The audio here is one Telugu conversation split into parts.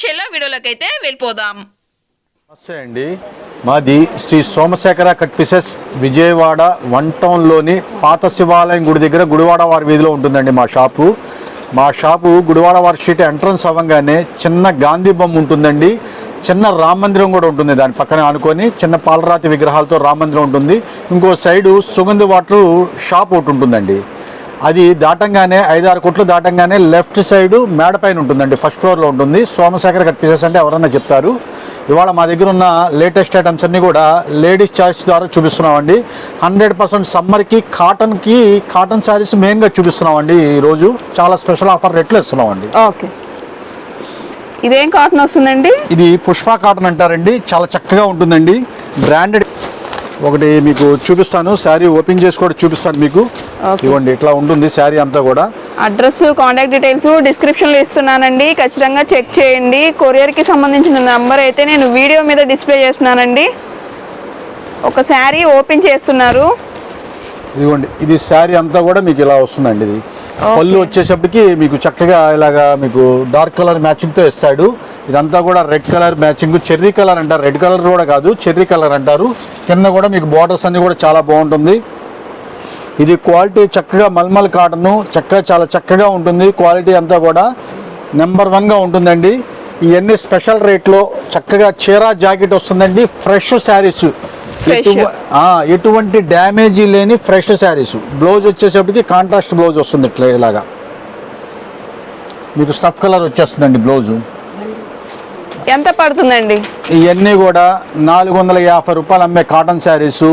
చెల్లో వీడియోలకైతే వెళ్ళిపోదాం. నమస్తే అండి. మాది Shri Somasekhara cut pieces Vijayawada one టౌన్లోని పాత శివాలయం గుడి దగ్గర గుడివాడ వారి వీధిలో ఉంటుందండి మా షాపు. మా షాపు గుడివాడ వారి స్ట్రీట్ ఎంట్రన్స్ అవ్వగానే చిన్న గాంధీ బొమ్మ ఉంటుందండి. చిన్న రామ మందిరం కూడా ఉంటుంది దాని పక్కన ఆనుకొని చిన్న పాలరాతి విగ్రహాలతో రామ మందిరం ఉంటుంది. ఇంకో సైడు సుగంధి వాటర్ షాప్ ఒకటి ఉంటుందండి. అది దాటంగానే ఐదారు కొట్లు దాటంగానే లెఫ్ట్ సైడ్ మేడ పైన ఉంటుందండి ఫస్ట్ ఫ్లోర్లో ఉంటుంది. సోమశేఖర్ కట్ పీసెస్ అంటే ఎవరన్నా చెప్తారు. ఇవాళ మా దగ్గర ఉన్న లేటెస్ట్ ఐటమ్స్ అన్నీ కూడా లేడీస్ చాయిస్ ద్వారా చూపిస్తున్నామండి. హండ్రెడ్ పర్సెంట్ సమ్మర్కి కాటన్కి కాటన్ శారీస్ మెయిన్గా చూపిస్తున్నామండి ఈరోజు. చాలా స్పెషల్ ఆఫర్ రేట్లు ఇస్తున్నామండి. ఓకే. ఇదేం కాటన్ వస్తుందండి? ఇది పుష్ప కాటన్ అంటారండి. చాలా చక్కగా ఉంటుందండి. బ్రాండెడ్ ఒకటి మీకు చూపిస్తాను శారీ ఓపెన్ చేసి కూడా చూపిస్తాను మీకు. ఇవ్వండి ఇట్లా ఉంటుంది శారీ అంతా కూడా. అడ్రస్ కాంటాక్ట్ డీటెయిల్స్ డిస్క్రిప్షన్లో ఇస్తున్నానండి. ఖచ్చితంగా చెక్ చేయండి. కొరియర్కి సంబంధించిన నంబర్ అయితే నేను వీడియో మీద డిస్ప్లే చేస్తున్నానండి. ఒక శారీ ఓపెన్ చేస్తున్నారు. ఇదిగోండి ఇది శారీ అంతా కూడా మీకు ఇలా వస్తుందండి ఇది. పళ్ళు వచ్చేసప్పటికి మీకు చక్కగా ఇలాగా మీకు డార్క్ కలర్ మ్యాచింగ్తో ఇస్తాడు ఇదంతా కూడా red colour matching cherry colour అంటారు. రెడ్ కలర్ కూడా కాదు చెర్రీ కలర్ అంటారు. కింద కూడా మీకు బార్డర్స్ అన్నీ కూడా చాలా బాగుంటుంది. ఇది క్వాలిటీ చక్కగా మల్మల్ కాటన్ చక్కగా చాలా చక్కగా ఉంటుంది. క్వాలిటీ అంతా కూడా నెంబర్ వన్గా ఉంటుందండి. ఇవన్నీ స్పెషల్ రేట్లో చక్కగా చీర జాకెట్ వస్తుందండి. ఫ్రెష్ శారీస్. ఎటువంటి డ్యామేజీ లేని ఫ్రెష్ శారీస్. బ్లౌజ్ వచ్చేసప్పటికి కాంట్రాస్ట్ బ్లౌజ్ వస్తుంది ఇట్లా ఇలాగా. మీకు స్టఫ్ కలర్ వచ్చేస్తుందండి బ్లౌజు ఎంత పడుతుందండి? ఇవన్నీ కూడా నాలుగు వందల యాభై రూపాయలు అమ్మే కాటన్ శారీసు.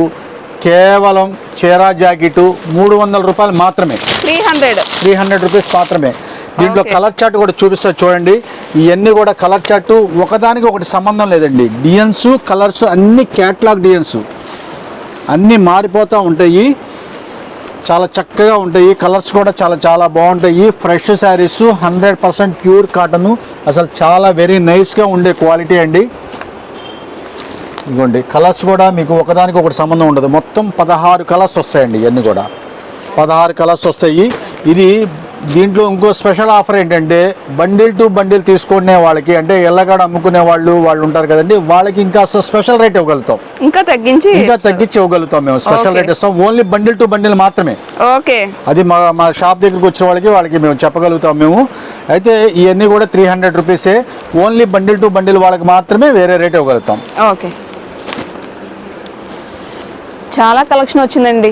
కేవలం చీరా జాకెట్ మూడు వందల రూపాయలు మాత్రమే. Three hundred. Three hundred rupees మాత్రమే. దీంట్లో. కలర్ చార్ట్ కూడా చూపిస్తా చూడండి. ఇవన్నీ కూడా కలర్ చార్ట్ ఒకదానికి ఒకటి సంబంధం లేదండి. డియన్స్ కలర్స్ అన్ని క్యాట్లాగ్ డియన్స్. అన్నీ మారిపోతూ ఉంటాయి. చాలా చక్కగా ఉంటాయి. కలర్స్ కూడా చాలా చాలా బాగుంటాయి. Fresh saris hundred percent pure cotton. అసలు చాలా వెరీ నైస్గా ఉండే క్వాలిటీ అండి. ఇదిగోండి కలర్స్ కూడా మీకు ఒకదానికి ఒకటి సంబంధం ఉండదు. మొత్తం పదహారు కలర్స్ వస్తాయండి ఇవన్నీ కూడా. పదహారు కలర్స్ వస్తాయి. ఇది దీంట్లో ఇంకో స్పెషల్ ఆఫర్ ఏంటంటే బండిల్ టు బండిల్ తీసుకునే వాళ్ళకి అంటే ఎల్లగాడ అమ్ముకునే వాళ్ళు వాళ్ళు ఉంటారు కదండి వాళ్ళకి ఇంకా స్పెషల్ రేట్ ఇవ్వగలుగుతాం. ఇంకా తగ్గించి ఇంకా తగ్గించి ఇవ్వగలుగుతాం మేము. స్పెషల్. రేట్ ఇస్తాం. ఓన్లీ బండిల్ టు బండిల్ మాత్రమే. ఓకే. అది మా మా షాప్ దగ్గరికి వచ్చిన వాళ్ళకి వాళ్ళకి మేము చెప్పగలుగుతాం మేము. అయితే ఇవన్నీ కూడా త్రీ హండ్రెడ్ రూపీసే ఓన్లీ బండిల్ టు బండిల్ వాళ్ళకి మాత్రమే వేరే రేట్ ఇవ్వగలుగుతాం. ఓకే. చాలా కలెక్షన్ వచ్చిందండి.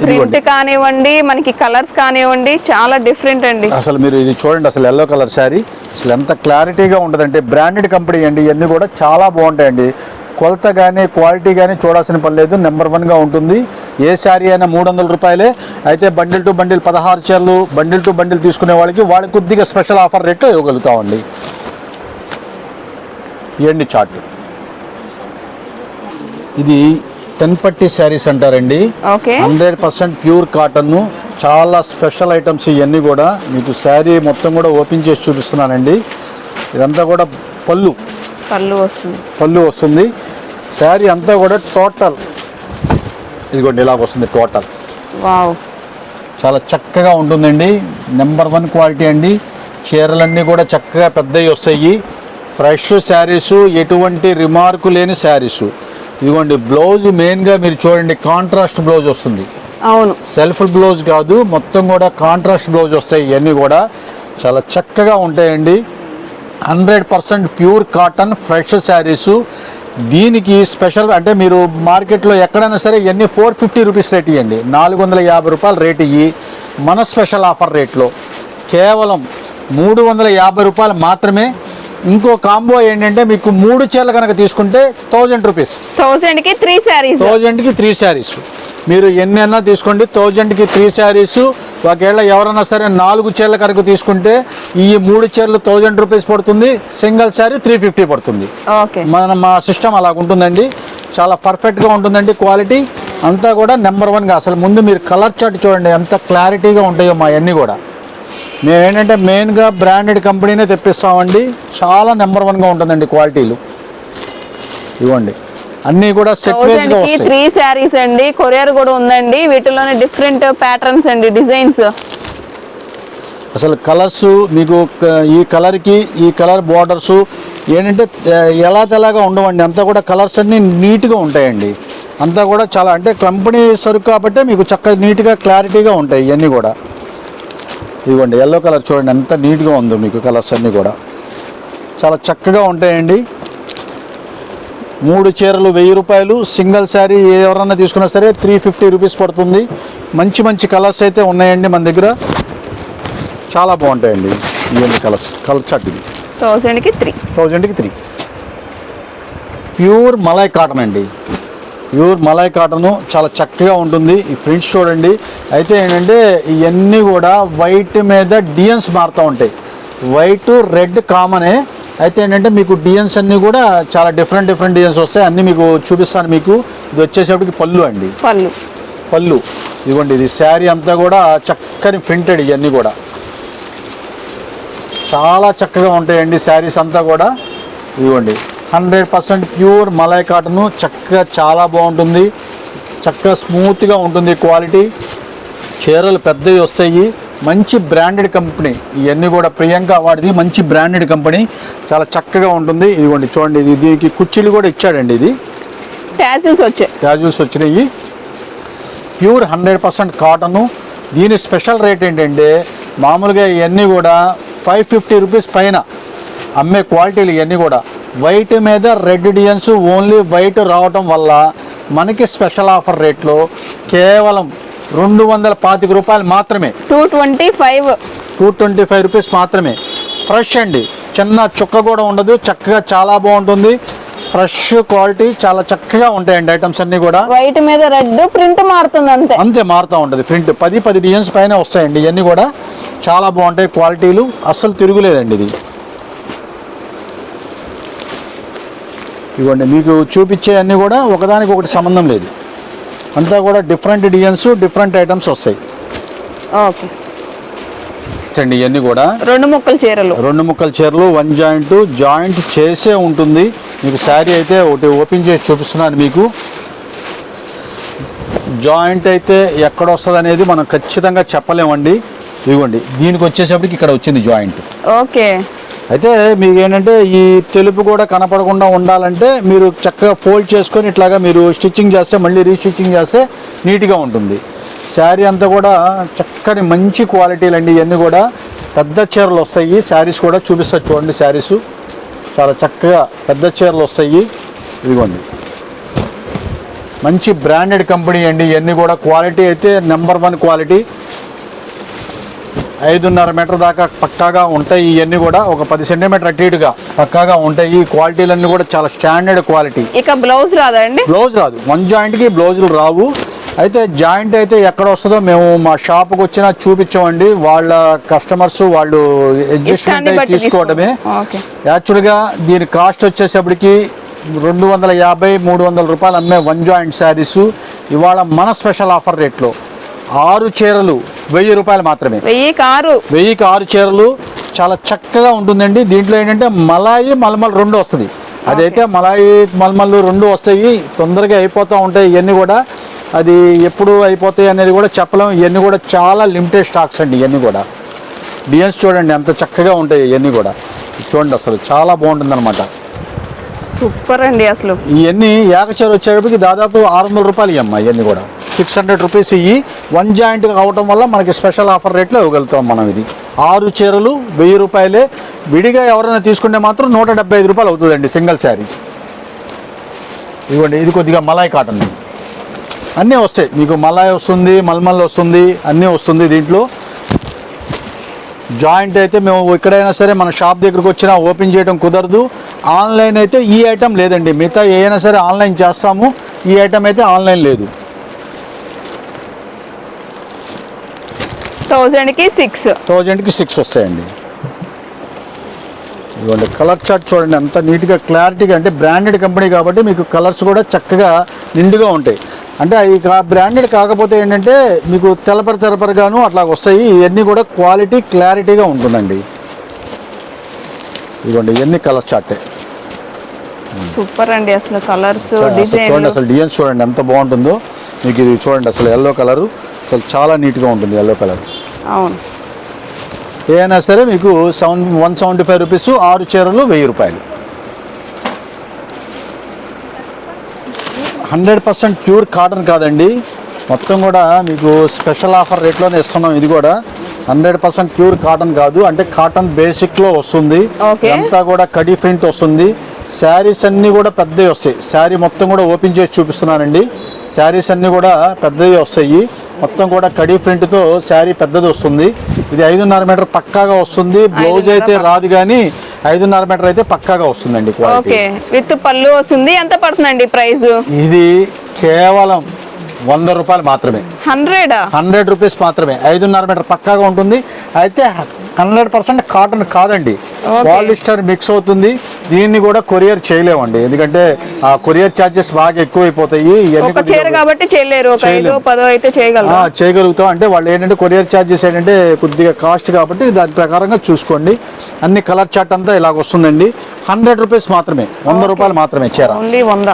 ప్రింట్ కానివ్వండి మనకి కలర్స్ కానివ్వండి చాలా డిఫరెంట్ అండి. అసలు మీరు ఇది చూడండి అసలు ఎల్లో కలర్ శారీ. అసలు ఎంత క్లారిటీగా ఉంటుందంటే బ్రాండెడ్ కంపెనీ అండి ఇవన్నీ కూడా చాలా బాగుంటాయండి. కొలత కానీ క్వాలిటీ కానీ చూడాల్సిన పని లేదు నెంబర్ వన్గా ఉంటుంది. ఏ శారీ అయినా మూడు వందల రూపాయలే. అయితే బండిల్ టు బండిల్ పదహారు చీరలు బండిల్ టు బండిల్ తీసుకునే వాళ్ళకి వాళ్ళకి కొద్దిగా స్పెషల్ ఆఫర్ రేట్లో ఇవ్వగలుగుతామండి. ఇవ్వండి చార్ట్ ఇది టెన్ పట్టి శారీస్ అంటారండి. హండ్రెడ్ పర్సెంట్ ప్యూర్ కాటన్ చాలా స్పెషల్ ఐటమ్స్ ఇవన్నీ కూడా మీకు శారీ మొత్తం కూడా ఓపెన్ చేసి చూపిస్తున్నానండి. ఇదంతా కూడా పళ్ళు. పళ్ళు వస్తుంది. పళ్ళు వస్తుంది. శారీ అంతా కూడా టోటల్. ఇదిగోండి ఇలాగ వస్తుంది టోటల్. చాలా చక్కగా ఉంటుందండి. నెంబర్ వన్ క్వాలిటీ అండి. చీరలన్నీ కూడా చక్కగా పెద్దవి వస్తాయి. ఫ్రెష్ శారీసు ఎటువంటి రిమార్కు లేని శారీసు. ఇదిగోండి బ్లౌజ్ మెయిన్గా మీరు చూడండి కాంట్రాస్ట్ బ్లౌజ్ వస్తుంది. అవును. సెల్ఫ్ బ్లౌజ్ కాదు మొత్తం కూడా కాంట్రాస్ట్ బ్లౌజ్ వస్తాయి ఇవన్నీ కూడా. చాలా చక్కగా ఉంటాయండి. Hundred percent pure cotton fresh saris దీనికి స్పెషల్ అంటే మీరు మార్కెట్లో ఎక్కడైనా సరే ఇవన్నీ ఫోర్ ఫిఫ్టీ రూపీస్ రేట్ ఇవ్వండి నాలుగు వందల యాభై రూపాయలు రేట్ ఇయ్యి మన స్పెషల్ ఆఫర్ రేట్లో కేవలం మూడు వందల యాభై రూపాయలు మాత్రమే ఇంకో కాంబో ఏంటంటే మీకు మూడు చీరలు కనుక తీసుకుంటే థౌజండ్ రూపీస్. థౌసండ్కి త్రీ శారీస్ థౌజండ్కి త్రీ శారీస్ మీరు ఎన్నైనా తీసుకోండి థౌజండ్కి త్రీ శారీస్ ఒకవేళ ఎవరైనా సరే నాలుగు చీరల కనుక తీసుకుంటే ఈ మూడు చీరలు థౌజండ్ రూపీస్ పడుతుంది సింగిల్ శారీ త్రీ ఫిఫ్టీ పడుతుంది. ఓకే. మన మా సిస్టమ్ అలా ఉంటుందండి. చాలా పర్ఫెక్ట్గా ఉంటుందండి క్వాలిటీ. అంతా కూడా నెంబర్ వన్గా. అసలు ముందు మీరు కలర్ చార్ట్ చూడండి ఎంత క్లారిటీగా ఉంటాయో మా అన్నీ కూడా. మేము ఏంటంటే మెయిన్గా బ్రాండెడ్ కంపెనీనే తెప్పిస్తామండి. చాలా నెంబర్ వన్గా ఉంటుందండి క్వాలిటీలు. ఇవ్వండి. అన్నీ కూడా త్రీ శారీస్ అండి. కొరియర్ కూడా ఉందండి. వీటిలోనే డిఫరెంట్ ప్యాటర్న్స్ అండి డిజైన్స్ అసలు కలర్స్ మీకు ఈ కలర్కి ఈ కలర్ బార్డర్స్ ఏంటంటే ఎలా తెలాగా ఉండవండి. అంతా కూడా కలర్స్ అన్నీ నీట్గా ఉంటాయండి. అంతా కూడా చాలా అంటే కంపెనీ సరుకు కాబట్టి మీకు చక్కగా నీట్గా క్లారిటీగా ఉంటాయి ఇవన్నీ కూడా. ఇవ్వండి ఎల్లో కలర్ చూడండి ఎంత నీట్గా ఉందో మీకు కలర్స్ అన్నీ కూడా. చాలా చక్కగా ఉంటాయండి. మూడు చీరలు వెయ్యి రూపాయలు సింగిల్ శారీ ఎవరన్నా తీసుకున్నా సరే త్రీ ఫిఫ్టీ రూపీస్ పడుతుంది. మంచి మంచి కలర్స్ అయితే ఉన్నాయండి మన దగ్గర. చాలా బాగుంటాయండి ఇవన్నీ కలర్స్ కలర్ చాట్ ఇది. థౌజండ్కి త్రీ థౌజండ్కి త్రీ ప్యూర్ మలై కాటన్ అండి. ప్యూర్ మలై కాటను చాలా చక్కగా ఉంటుంది. ఈ ఫ్రింట్స్ చూడండి. అయితే ఏంటంటే ఇవన్నీ కూడా వైట్ మీద డియన్స్ మారుతూ ఉంటాయి. వైట్ రెడ్ కామనే. అయితే ఏంటంటే మీకు డియన్స్ అన్నీ కూడా చాలా డిఫరెంట్ డిఫరెంట్ డియన్స్ వస్తాయి. అన్నీ మీకు చూపిస్తాను మీకు. ఇది వచ్చేసేపటికి పళ్ళు అండి. పళ్ళు. పళ్ళు. ఇదిగోండి ఇది శారీ అంతా కూడా చక్కని ప్రింటెడ్ ఇవన్నీ కూడా. చాలా చక్కగా ఉంటాయండి శారీస్ అంతా కూడా. ఇదిగోండి. Hundred percent pure malai cotton చక్కగా చాలా బాగుంటుంది. చక్కగా స్మూత్గా ఉంటుంది క్వాలిటీ. చీరలు పెద్దవి వస్తాయి. మంచి బ్రాండెడ్ కంపెనీ. ఇవన్నీ కూడా ప్రియాంక వాడిది. మంచి బ్రాండెడ్ కంపెనీ. చాలా చక్కగా ఉంటుంది. ఇదిగోండి చూడండి. ఇది దీనికి కుర్చీలు కూడా ఇచ్చాడండి ఇది. ట్యాసిల్స్ వచ్చాయి. క్యాజువల్స్ వచ్చినాయి. Pure hundred percent cotton. దీని స్పెషల్ రేట్ ఏంటంటే మామూలుగా ఇవన్నీ కూడా ఫైవ్ ఫిఫ్టీ రూపీస్ పైన అమ్మే క్వాలిటీలు ఇవన్నీ కూడా. వైట్ మీద రెడ్ డిజైన్స్ ఓన్లీ వైట్ రావటం వల్ల మనకి స్పెషల్ ఆఫర్ రేట్లో కేవలం రెండు వందల పాతిక రూపాయలు మాత్రమే. Two twenty five. Two twenty five rupees మాత్రమే. ఫ్రెష్ అండి. చిన్న చుక్క కూడా ఉండదు. చక్కగా చాలా బాగుంటుంది. ఫ్రెష్ క్వాలిటీ చాలా చక్కగా ఉంటాయండి ఐటమ్స్ అన్నీ కూడా. వైట్ మీద రెడ్ ప్రింట్ మారుతుంది అంతే. అంతే మారుతూ ఉంటుంది. ప్రింట్ పది పది డిజైన్స్ పైన వస్తాయండి ఇవన్నీ కూడా. చాలా బాగుంటాయి క్వాలిటీలు. అస్సలు తిరుగులేదండి ఇది. ఇవ్వండి. మీకు చూపించే అన్నీ కూడా ఒకదానికి ఒకటి సంబంధం లేదు. అంతా కూడా డిఫరెంట్ డిజైన్స్ డిఫరెంట్ ఐటమ్స్ వస్తాయి. ఓకే. అండి ఇవన్నీ కూడా రెండు ముక్కల చీరలు. రెండు ముక్కల చీరలు వన్ జాయింట్ జాయింట్ చేసే ఉంటుంది. మీకు శారీ అయితే ఒకటి ఓపెన్ చేసి చూపిస్తున్నాను మీకు. జాయింట్ అయితే ఎక్కడ వస్తుంది అనేది మనం ఖచ్చితంగా చెప్పలేమండి. ఇదిగోండి దీనికి వచ్చేసప్పటికి ఇక్కడ వచ్చింది జాయింట్ ఓకే. అయితే మీకు ఏంటంటే ఈ తెలుపు కూడా కనపడకుండా ఉండాలంటే మీరు చక్కగా ఫోల్డ్ చేసుకొని ఇట్లాగా మీరు స్టిచ్చింగ్ చేస్తే మళ్ళీ రీస్టిచ్చింగ్ చేస్తే నీట్గా ఉంటుంది. శారీ అంతా కూడా చక్కని మంచి క్వాలిటీలు అండి ఇవన్నీ కూడా. పెద్ద చీరలు వస్తాయి. శారీస్ కూడా చూపిస్తారు చూడండి శారీస్. చాలా చక్కగా పెద్ద చీరలు వస్తాయి. ఇదిగోండి. మంచి బ్రాండెడ్ కంపెనీ అండి ఇవన్నీ కూడా. క్వాలిటీ అయితే నెంబర్ వన్ క్వాలిటీ. ఐదున్నర మీటర్ దాకా పక్కాగా ఉంటాయి. ఇవన్నీ కూడా ఒక పది సెంటీమీటర్ అటు ఇటుగా పక్కాగా ఉంటాయి. ఈ క్వాలిటీలన్నీ కూడా చాలా స్టాండర్డ్ క్వాలిటీ. ఇక బ్లౌజ్ రాదా అండి? బ్లౌజ్ రాదు. వన్ జాయింట్కి బ్లౌజులు రావు. అయితే జాయింట్ అయితే ఎక్కడ వస్తుందో మేము మా షాప్కి వచ్చినా చూపించామండి. వాళ్ళ కస్టమర్స్ వాళ్ళు అడ్జస్ట్మెంట్ తీసుకోవడమే. యాక్చువల్గా దీని కాస్ట్ వచ్చేసప్పటికి రెండు వందల యాభై మూడు వందల రూపాయలు అమ్మే వన్ జాయింట్ శారీస్. ఇవాళ మన స్పెషల్ ఆఫర్ రేట్లో. ఆరు చీరలు వెయ్యి రూపాయలు మాత్రమే. వెయ్యి కారు. వెయ్యికి ఆరు చీరలు చాలా చక్కగా ఉంటుందండి. దీంట్లో ఏంటంటే మలాయి మల్మల్ రెండు వస్తుంది. అదైతే మలాయి మల్మల్ రెండు వస్తాయి. తొందరగా అయిపోతూ ఉంటాయి ఇవన్నీ కూడా. అది ఎప్పుడు అయిపోతాయి అనేది కూడా చెప్పలేము ఇవన్నీ కూడా చాలా లిమిటెడ్ స్టాక్స్ అండి ఇవన్నీ కూడా. డిజైన్స్ చూడండి ఎంత చక్కగా ఉంటాయి ఇవన్నీ కూడా. చూడండి అసలు చాలా బాగుంటుంది అనమాట సూపర్ అండి అసలు. ఇవన్నీ ఏకచీర వచ్చేటప్పటికి దాదాపు ఆరు వందల రూపాయలు ఇవ్వమ్మా ఇవన్నీ కూడా. సిక్స్ హండ్రెడ్ రూపీస్ ఇవి వన్ జాయింట్ కావటం వల్ల మనకి స్పెషల్ ఆఫర్ రేట్లో ఇవ్వగలుగుతాం మనం ఇది. ఆరు చీరలు వెయ్యి రూపాయలే. విడిగా ఎవరైనా తీసుకుంటే మాత్రం నూట డెబ్బై ఐదు రూపాయలు అవుతుందండి సింగిల్ శారీ. ఇవ్వండి ఇది కొద్దిగా మలాయ్ కాటన్. అన్నీ వస్తాయి. మీకు మలాయ్ వస్తుంది మల్మల్ వస్తుంది అన్నీ వస్తుంది దీంట్లో. జాయింట్ అయితే మేము ఎక్కడైనా సరే మన షాప్ దగ్గరకు వచ్చినా ఓపెన్ చేయడం కుదరదు. ఆన్లైన్ అయితే ఈ ఐటమ్ లేదండి. మిగతా ఏదైనా సరే ఆన్లైన్ చేస్తాము. ఈ ఐటెం అయితే ఆన్లైన్ లేదు. థౌజండ్కి సిక్స్. థౌజండ్కి సిక్స్ వస్తాయండి. ఇదిగోండి కలర్ చార్ట్ చూడండి ఎంత నీట్గా క్లారిటీగా అంటే బ్రాండెడ్ కంపెనీ కాబట్టి మీకు కలర్స్ కూడా చక్కగా నిండుగా ఉంటాయి. అంటే ఈ బ్రాండెడ్ కాకపోతే ఏంటంటే మీకు తెలపరి తెలపరిగాను అట్లా వస్తాయి. ఇవన్నీ కూడా క్వాలిటీ క్లారిటీగా ఉంటుందండి. ఇదిగోండి ఇవన్నీ కలర్ చార్టే. సూపర్ అండి అసలు కలర్స్ డిజైన్ చూడండి అసలు డిజైన్స్ చూడండి ఎంత బాగుంటుందో. మీకు ఇది చూడండి అసలు ఎల్లో కలరు అసలు చాలా నీట్గా ఉంటుంది ఎల్లో కలర్ అవును. ఏదైనా సరే మీకు seven one seventy five rupees ఆరు చీరలు వెయ్యి రూపాయలు. హండ్రెడ్ పర్సెంట్ ప్యూర్ కాటన్ కాదండి. మొత్తం కూడా మీకు స్పెషల్ ఆఫర్ రేట్లోనే ఇస్తున్నాం ఇది కూడా. హండ్రెడ్ పర్సెంట్ ప్యూర్ కాటన్ కాదు అంటే కాటన్ బేసిక్లో వస్తుంది. అంతా కూడా కడీ ప్రింట్ వస్తుంది. శారీస్ అన్నీ కూడా పెద్దవి వస్తాయి. శారీ మొత్తం కూడా ఓపెన్ చేసి చూపిస్తున్నానండి. శారీస్ అన్నీ కూడా పెద్దవి వస్తాయి. మొత్తం కూడా కడీ ప్రింట్తో శారీ పెద్దది వస్తుంది. ఇది ఐదున్నర మీటర్ పక్కాగా వస్తుంది. బ్లౌజ్ అయితే రాదు కానీ ఐదున్నర మీటర్ అయితే పక్కాగా వస్తుందండి ఓకే. విత్ పళ్ళు వస్తుంది. ఎంత పడుతుందండి ప్రైస్? ఇది కేవలం వంద రూపాయలు మాత్రమే. హండ్రెడ్? హండ్రెడ్ రూపీస్ మాత్రమే. ఐదున్నర మీటర్ పక్కాగా ఉంటుంది. అయితే హండ్రెడ్ పర్సెంట్ కాటన్ కాదండి. పాలిస్టర్ మిక్స్ అవుతుంది. దీన్ని కూడా కొరియర్ చేయలేమండి. ఎందుకంటే ఆ కొరియర్ ఛార్జెస్ బాగా చీర కొద్దిగా- కాబట్టి చేయలేరు. చేయగలుగుతాం. అంటే వాళ్ళు ఏంటంటే కొరియర్ ఛార్జెస్ ఏంటంటే కొద్దిగా కాస్ట్ కాబట్టి దాని ప్రకారంగా చూసుకోండి. అన్ని కలర్ చార్ట్ అంతా ఇలాగ వస్తుందండి. హండ్రెడ్ రూపీస్ మాత్రమే. వంద రూపాయలు మాత్రమే చీర. ఓన్లీ వంద.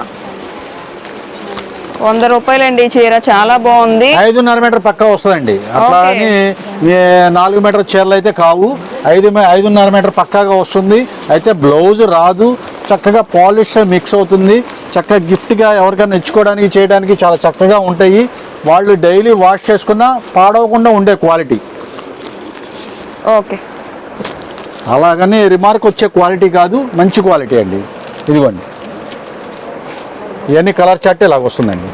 వంద రూపాయలండి చీర చాలా బాగుంది. ఐదున్నర మీటర్ పక్కా వస్తుందండి. అట్లా. అని నాలుగు మీటర్ చీరలు అయితే కావు. ఐదు ఐదున్నర మీటర్ పక్కాగా వస్తుంది. అయితే బ్లౌజ్ రాదు. చక్కగా పాలిస్టర్ మిక్స్ అవుతుంది. చక్కగా గిఫ్ట్గా ఎవరికైనా ఇచ్చుకోవడానికి చేయడానికి చాలా చక్కగా ఉంటాయి. వాళ్ళు డైలీ వాష్ చేసుకున్నా పాడవకుండా ఉండే క్వాలిటీ. ఓకే. అలాగని రిమార్క్ వచ్చే క్వాలిటీ కాదు. మంచి క్వాలిటీ అండి. ఇదిగోండి. ఇవన్నీ కలర్ చాట్ ఇలాగ వస్తుందండి.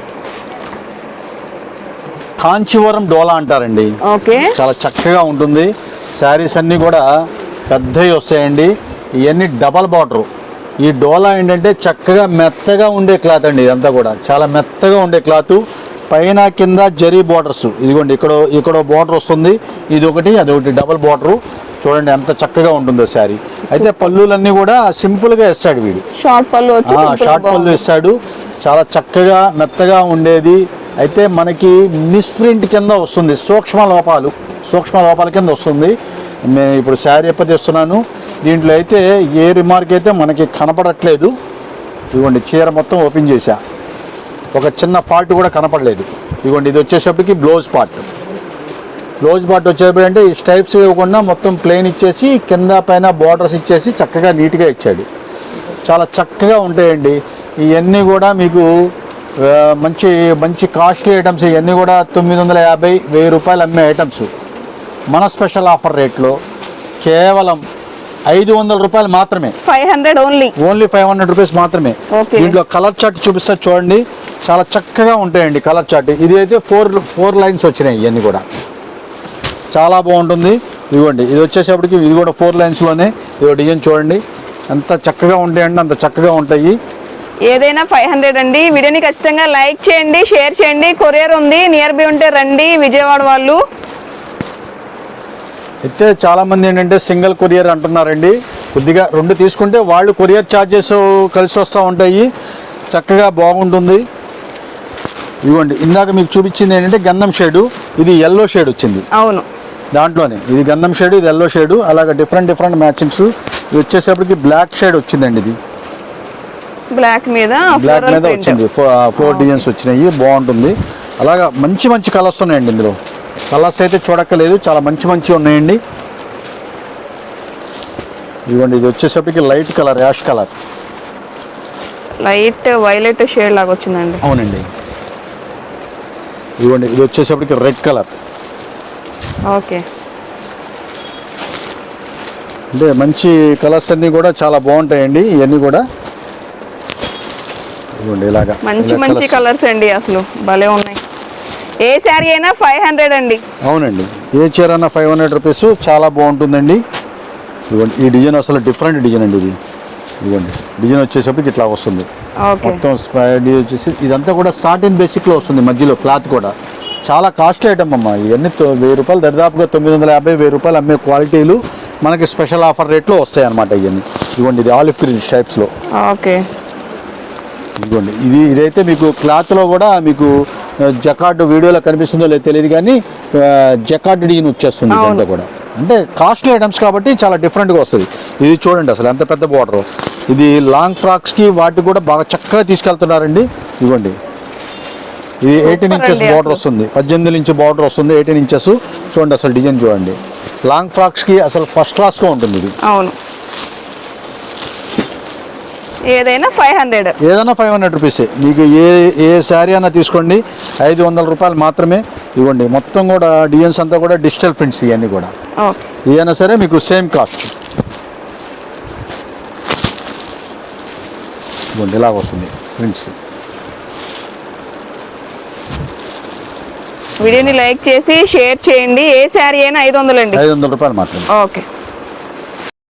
కాంచీవరం డోలా అంటారండి. ఓకే. చాలా చక్కగా ఉంటుంది. శారీస్ అన్నీ కూడా పెద్దవి వస్తాయండి. ఇవన్నీ డబల్ బార్డర్. ఈ డోలా ఏంటంటే చక్కగా మెత్తగా ఉండే క్లాత్ అండి ఇదంతా కూడా. చాలా మెత్తగా ఉండే క్లాత్. పైన కింద జరీ బార్డర్స్. ఇదిగోండి ఇక్కడ ఇక్కడ బార్డర్ వస్తుంది. ఇది ఒకటి అది ఒకటి డబల్ బార్డర్. చూడండి ఎంత చక్కగా ఉంటుందో శారీ. అయితే పళ్ళులన్నీ కూడా సింపుల్గా వేస్తాడు వీడు. షార్ట్ పళ్ళు షార్ట్ పళ్ళు. ఇస్తాడు చాలా చక్కగా మెత్తగా ఉండేది. అయితే మనకి మిస్ప్రింట్ కింద వస్తుంది. సూక్ష్మ లోపాలు సూక్ష్మ లోపాల కింద వస్తుంది. నేను ఇప్పుడు శారీ ఎప్ప తెస్తున్నాను దీంట్లో అయితే ఏ రిమార్క్ అయితే మనకి కనపడట్లేదు ఇదిగోండి చీర మొత్తం ఓపెన్ చేశా. ఒక చిన్న ఫాల్ట్ కూడా కనపడలేదు. ఇదిగోండి ఇది వచ్చేసప్పటికి బ్లౌజ్ పార్ట్ బ్లౌజ్ పార్ట్ వచ్చేటప్పుడు అంటే ఈ స్టైప్స్ ఇవ్వకుండా మొత్తం ప్లెయిన్ ఇచ్చేసి కింద పైన బార్డర్స్ ఇచ్చేసి చక్కగా నీట్గా ఇచ్చాడు. చాలా చక్కగా ఉంటాయండి. ఇవన్నీ కూడా మీకు మంచి మంచి కాస్ట్లీ ఐటమ్స్ ఇవన్నీ కూడా తొమ్మిది వందల యాభై వెయ్యి రూపాయలు అమ్మే ఐటమ్స్. మన స్పెషల్ ఆఫర్ రేట్లో కేవలం ఐదు వందల రూపాయలు మాత్రమే. Five hundred only. Only five hundred rupees మాత్రమే. దీంట్లో కలర్ చార్ట్ చూపిస్తా చూడండి. చాలా చక్కగా ఉంటాయండి కలర్ చార్ట్. ఇది అయితే ఫోర్ ఫోర్ లైన్స్ వచ్చినాయి ఇవన్నీ కూడా. చాలా బాగుంటుంది. ఇదిగోండి ఇది వచ్చేసేపటికి ఇది కూడా ఫోర్ లైన్స్లోనే. ఇది డిజైన్ చూడండి. ఎంత చక్కగా ఉంటాయండి అంత చక్కగా ఉంటాయి. ఏదైనా ఫైవ్ హండ్రెడ్ అండి. వీడియోని ఖచ్చితంగా లైక్ చేయండి షేర్ చేయండి. కొరియర్ ఉంది నియర్ బై ఉంటే రండి విజయవాడ వాళ్ళు. అయితే చాలా మంది ఏంటంటే సింగిల్ కొరియర్ అంటున్నారండి. కొద్దిగా రెండు తీసుకుంటే వాళ్ళు కొరియర్ ఛార్జెస్ కలిసి వస్తూ ఉంటాయి. చక్కగా బాగుంటుంది. ఇదిగోండి ఇందాక మీకు చూపించింది ఏంటంటే గంధం షేడు. ఇది ఎల్లో షేడ్ వచ్చింది. అవును. దాంట్లోనే ఇది గంధం షేడ్ ఇది ఎల్లో షేడ్ అలాగే డిఫరెంట్ డిఫరెంట్ మ్యాచింగ్స్ ఇది వచ్చేసప్పటికి బ్లాక్ షేడ్ వచ్చిందండి ఇది. బ్లాక్ మీద బ్లాక్ మీద. వచ్చింది. ఫోర్ డిజైన్స్ వచ్చినాయి. బాగుంటుంది. అలాగా మంచి మంచి కలర్స్ ఉన్నాయండి ఇందులో. కలర్స్ అయితే చూడక్కలేదు చాలా మంచి మంచి ఉన్నాయండి. ఇదిగోండి ఇది వచ్చేసప్పటికి light colour ash colour light violet shade లాగా వచ్చిందండి. అవునండి. ఇదిగోండి ఇది వచ్చేసప్పటికి రెడ్ కలర్ ఓకే అంటే మంచి కలర్స్ అన్నీ కూడా చాలా బాగుంటాయండి. ఇవన్నీ కూడా ఇలాగా. మంచి మంచి. కలర్స్ అండి అసలు. భలే ఉన్నాయి. ఏ శారీ అయినా ఫైవ్ హండ్రెడ్ అండి. అవునండి. ఏ చీర అన్న ఫైవ్ హండ్రెడ్ రూపీస్ చాలా బాగుంటుందండి. ఇదిగోండి ఈ డిజైన్ అసలు డిఫరెంట్ డిజైన్ అండి ఇది. ఇదిగోండి డిజైన్ వచ్చేసరికి ఇట్లా వస్తుంది. మొత్తం డిజైన్ వచ్చేసి ఇదంతా కూడా సాటిన్ బేసిక్లో వస్తుంది మధ్యలో క్లాత్ కూడా. చాలా కాస్ట్లీ ఐటమ్ అమ్మా. ఇవన్నీ వెయ్యి రూపాయలు దరిదాపుగా తొమ్మిది వందల యాభై వెయ్యి రూపాయలు అమ్మే క్వాలిటీలు మనకి స్పెషల్ ఆఫర్ రేట్లో వస్తాయి అనమాట ఇవన్నీ. ఇదిగోండి ఇది ఆలివ్ గ్రీన్ టైప్స్లో ఓకే. ఇదిగోండి. ఇది ఇదైతే మీకు క్లాత్లో కూడా మీకు జకార్డ్ వీడియోలో కనిపిస్తుందో లేదో తెలియదు కానీ జకార్డ్ డీన్ వచ్చేస్తుంది. ఇదంతా కూడా. అంటే కాస్ట్లీ ఐటమ్స్ కాబట్టి చాలా డిఫరెంట్గా వస్తుంది. ఇది చూడండి అసలు ఎంత పెద్ద బార్డర్. ఇది లాంగ్ ఫ్రాక్స్కి వాటికి కూడా బాగా చక్కగా తీసుకెళ్తున్నారండి. ఇవ్వండి ఇది ఎయిటీన్ ఇంచెస్ బార్డర్. వస్తుంది. పద్దెనిమిది ఇంచ్ బార్డర్ వస్తుంది ఎయిటీన్ ఇంచెస్. చూడండి అసలు డిజైన్ చూడండి. లాంగ్ ఫ్రాక్స్కి అసలు ఫస్ట్ క్లాస్గా ఉంటుంది ఇది. అవును. ఏదైనా ఫైవ్ హండ్రెడ్. ఏదైనా ఫైవ్ హండ్రెడ్ రూపీసే. మీకు ఏ ఏ శారీ అన్నా తీసుకోండి. ఐదు వందల రూపాయలు మాత్రమే ఇవ్వండి. మొత్తం కూడా డిజైన్స్ అంతా కూడా డిజిటల్ ప్రింట్స్ ఇవన్నీ కూడా. ఏదైనా సరే మీకు సేమ్ కాస్ట్. ఇవ్వండి ఇలా వస్తుంది ప్రింట్స్. వీడియోని లైక్ చేసి షేర్ చేయండి. ఏ శారీ అయినా ఐదు వందలండి. ఐదు వందల రూపాయలు మాత్రమే. ఓకే.